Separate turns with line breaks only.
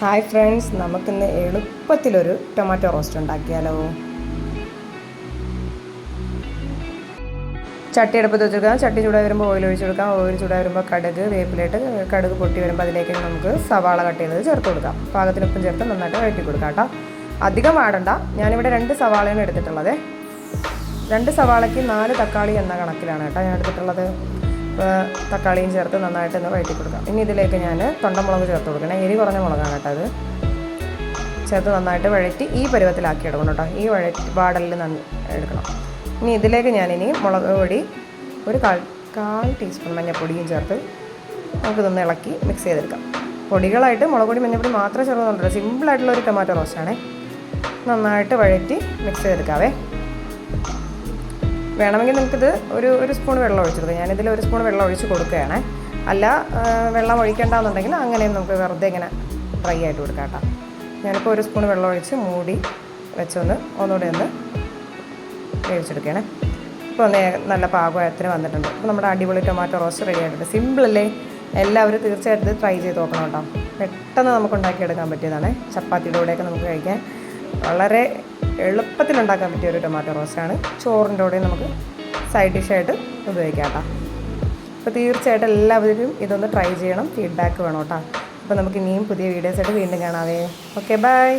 Hi friends നമുക്കിന്ന് എളുപ്പത്തിലൊരു tomato roast ഉണ്ടാക്കിയാലോ? ചട്ടി അടുപ്പത്ത് വെച്ചെടുക്കാം. ചട്ടി ചൂടായി വരുമ്പോൾ ഓയിൽ ഒഴിച്ച് കൊടുക്കാം. ഓയിൽ ചൂടായി വരുമ്പോൾ കടുക് വേപ്പിലിട്ട് കടുക് പൊട്ടി വരുമ്പോൾ അതിലേക്ക് നമുക്ക് സവാള കട്ട് ചെയ്തത് ചേർത്ത് കൊടുക്കാം. പാകത്തിനൊപ്പം ചേർത്ത് നന്നായിട്ട് വഴറ്റി കൊടുക്കാം കേട്ടോ. അധികം വാടണ്ട. ഞാനിവിടെ രണ്ട് സവാളയാണ് എടുത്തിട്ടുള്ളത്. രണ്ട് സവാളയ്ക്ക് നാല് തക്കാളി എന്ന കണക്കിലാണ് കേട്ടോ ഞാൻ എടുത്തിട്ടുള്ളത്. തക്കാളിയും ചേർത്ത് നന്നായിട്ട് ഒന്ന് വഴറ്റി കൊടുക്കാം ഇനി ഇതിലേക്ക് ഞാൻ തൊണ്ടമുളക് ചേർത്ത് കൊടുക്കണേ. എരി കുറഞ്ഞ മുളകാണ് കേട്ടോ അത്. ചേർത്ത് നന്നായിട്ട് വഴറ്റി ഈ പരുവത്തിലാക്കി എടുക്കണം കേട്ടോ. ഈ വഴറ്റി വാടലിൽ എടുക്കണം. ഇനി ഇതിലേക്ക് ഞാനിനി മുളക് പൊടി ഒരു കാൽ കാൽ ടീസ്പൂൺ മഞ്ഞൾപ്പൊടിയും ചേർത്ത് നമുക്കിതൊന്ന് ഇളക്കി മിക്സ് ചെയ്തെടുക്കാം. പൊടികളായിട്ട് മുളക് പൊടി മഞ്ഞൾപ്പൊടി മാത്രമേ ചേർക്കുന്നുള്ളൂ സിമ്പിളായിട്ടുള്ള ഒരു ടൊമാറ്റോ റോസ്റ്റാണേ നന്നായിട്ട് വഴറ്റി മിക്സ് ചെയ്തെടുക്കാവേ. വേണമെങ്കിൽ നമുക്കിത് ഒരു ഒരു സ്പൂൺ വെള്ളം ഒഴിച്ചെടുക്കാം. ഞാനിതിൽ ഒരു സ്പൂൺ വെള്ളം ഒഴിച്ച് കൊടുക്കുകയാണ്. അല്ല വെള്ളം ഒഴിക്കേണ്ടെന്നുണ്ടെങ്കിൽ അങ്ങനെയും നമുക്ക് വെറുതെ ഇങ്ങനെ ഡ്രൈ ആയിട്ട് കൊടുക്കാം കേട്ടോ. ഞാനിപ്പോൾ ഒരു സ്പൂൺ വെള്ളം ഒഴിച്ച് മൂടി വെച്ചൊന്ന് ഒന്നുകൂടെ ഒന്ന് വേവിച്ചെടുക്കുകയാണ്. ഇപ്പോൾ നല്ല പാകത്തിന് വന്നിട്ടുണ്ട്. അപ്പോൾ നമ്മുടെ അടിപൊളി ടൊമാറ്റോ റോസ്റ്റ് റെഡി ആയിട്ടുണ്ട്. സിമ്പിളല്ലേ എല്ലാവരും തീർച്ചയായിട്ടും ട്രൈ ചെയ്ത് നോക്കണം കേട്ടോ. പെട്ടെന്ന് നമുക്ക് ഉണ്ടാക്കിയെടുക്കാൻ പറ്റിയതാണ്. ചപ്പാത്തിയുടെ കൂടെയൊക്കെ നമുക്ക് കഴിക്കാൻ വളരെ എളുപ്പത്തിൽ ഉണ്ടാക്കാൻ പറ്റിയ ഒരു ടൊമാറ്റോ റോസ്റ്റാണ്. ചോറിന്റെ കൂടെ നമുക്ക് സൈഡ് ഡിഷായിട്ട് ഉപയോഗിക്കാം കേട്ടോ. അപ്പോൾ തീർച്ചയായിട്ടും എല്ലാവരും ഇതൊന്ന് ട്രൈ ചെയ്യണം. ഫീഡ്ബാക്ക് വേണം കേട്ടോ. അപ്പോൾ നമുക്ക് ഇനിയും പുതിയ വീഡിയോസായിട്ട് വീണ്ടും കാണാവേ. Okay bye